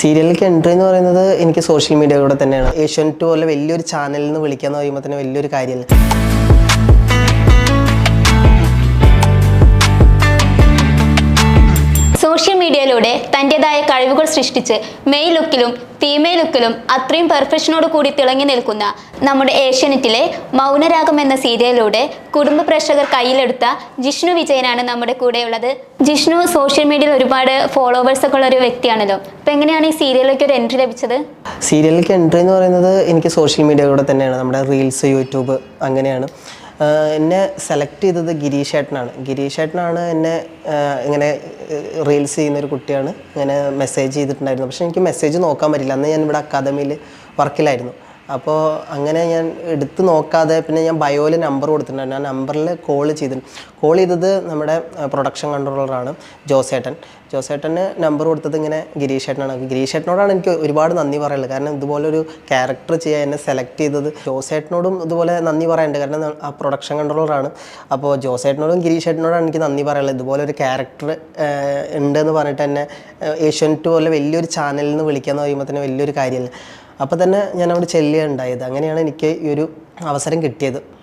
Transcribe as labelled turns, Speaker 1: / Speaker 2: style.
Speaker 1: സീരിയലിലേക്ക് entry എന്ന് പറയുന്നത് എനിക്ക് സോഷ്യൽ മീഡിയയിലൂടെ തന്നെയാണ്. ഏഷ്യൻ ടു പോലെ വലിയൊരു ചാനലിൽ നിന്ന് വിളിക്കാന്ന് പറയുമ്പോൾ തന്നെ വലിയൊരു കാര്യമല്ല
Speaker 2: സോഷ്യൽ മീഡിയയിലൂടെ തന്റെതായ കഴിവുകൾ സൃഷ്ടിച്ച് മെയ് ലുക്കിലും ഫീമെയിൽ ലുക്കിലും അത്രയും പെർഫെക്ഷനോട് കൂടി തിളങ്ങി നിൽക്കുന്ന നമ്മുടെ ഏഷ്യനെറ്റിലെ മൗനരാഗം എന്ന സീരിയലിലൂടെ കുടുംബ പ്രേക്ഷകർ കയ്യിലെടുത്ത ജിഷ്ണു വിജയനാണ് നമ്മുടെ കൂടെയുള്ളത്. ജിഷ്ണു സോഷ്യൽ മീഡിയയിൽ ഒരുപാട് ഫോളോവേഴ്സ് ഒക്കെ ഉള്ള ഒരു വ്യക്തിയാണല്ലോ. അപ്പം എങ്ങനെയാണ് ഈ സീരിയലിലേക്ക് ഒരു എൻട്രി ലഭിച്ചത്?
Speaker 1: സീരിയലിലേക്ക് എൻട്രി എന്ന് പറയുന്നത് എനിക്ക് സോഷ്യൽ മീഡിയയിലൂടെ തന്നെയാണ്. നമ്മുടെ റീൽസ് യൂട്യൂബ് അങ്ങനെയാണ്. എന്നെ സെലക്ട് ചെയ്തത് ഗിരീഷ് ഏട്ടനാണ്. ഗിരീഷ് ഏട്ടനാണ് എന്നെ ഇങ്ങനെ റീൽസ് ചെയ്യുന്ന ഒരു കുട്ടിയാണ്. ഇങ്ങനെ മെസ്സേജ് ചെയ്തിട്ടുണ്ടായിരുന്നു. പക്ഷേ എനിക്ക് മെസ്സേജ് നോക്കാൻ പറ്റില്ല. അന്ന് ഞാൻ ഇവിടെ അക്കാദമിയിൽ വർക്കിലായിരുന്നു അപ്പോൾ അങ്ങനെ ഞാൻ എടുത്ത് നോക്കാതെ പിന്നെ ഞാൻ ബയോയിൽ നമ്പർ കൊടുത്തിട്ടുണ്ടായിരുന്നു. ആ നമ്പറിൽ കോൾ ചെയ്തിട്ടുണ്ട് കോൾ ചെയ്തത് നമ്മുടെ പ്രൊഡക്ഷൻ കൺട്രോളറാണ് ജോസേട്ടൻ. ജോസേട്ടന് നമ്പർ കൊടുത്തത് ഇങ്ങനെ ഗിരീഷ് ഏട്ടനാണ് ഗിരീഷ് ഏട്ടനോടാണ് എനിക്ക് ഒരുപാട് നന്ദി പറയുള്ളത് കാരണം ഇതുപോലൊരു ക്യാരക്ടർ ചെയ്യാൻ എന്നെ സെലക്ട് ചെയ്തത് ജോസേട്ടനോടും ഇതുപോലെ നന്ദി പറയാനുണ്ട്. കാരണം ആ പ്രൊഡക്ഷൻ കൺട്രോളറാണ് അപ്പോൾ ജോസേട്ടനോടും ഗിരീഷ് ഏട്ടനോടാണ് എനിക്ക് നന്ദി പറയുള്ളത് ഇതുപോലെ ഒരു ക്യാരക്ടർ ഉണ്ടെന്ന് പറഞ്ഞിട്ട് തന്നെ ഏഷ്യൻ ടു പോലെ വലിയൊരു ചാനലിൽ നിന്ന് വിളിക്കാന്ന് പറയുമ്പോൾ തന്നെ വലിയൊരു കാര്യമല്ല. അപ്പോൾ തന്നെ ഞാൻ അവിടെ ചെല്ലുകയുണ്ടായത്. അങ്ങനെയാണ് എനിക്ക് ഈ ഒരു അവസരം കിട്ടിയത്.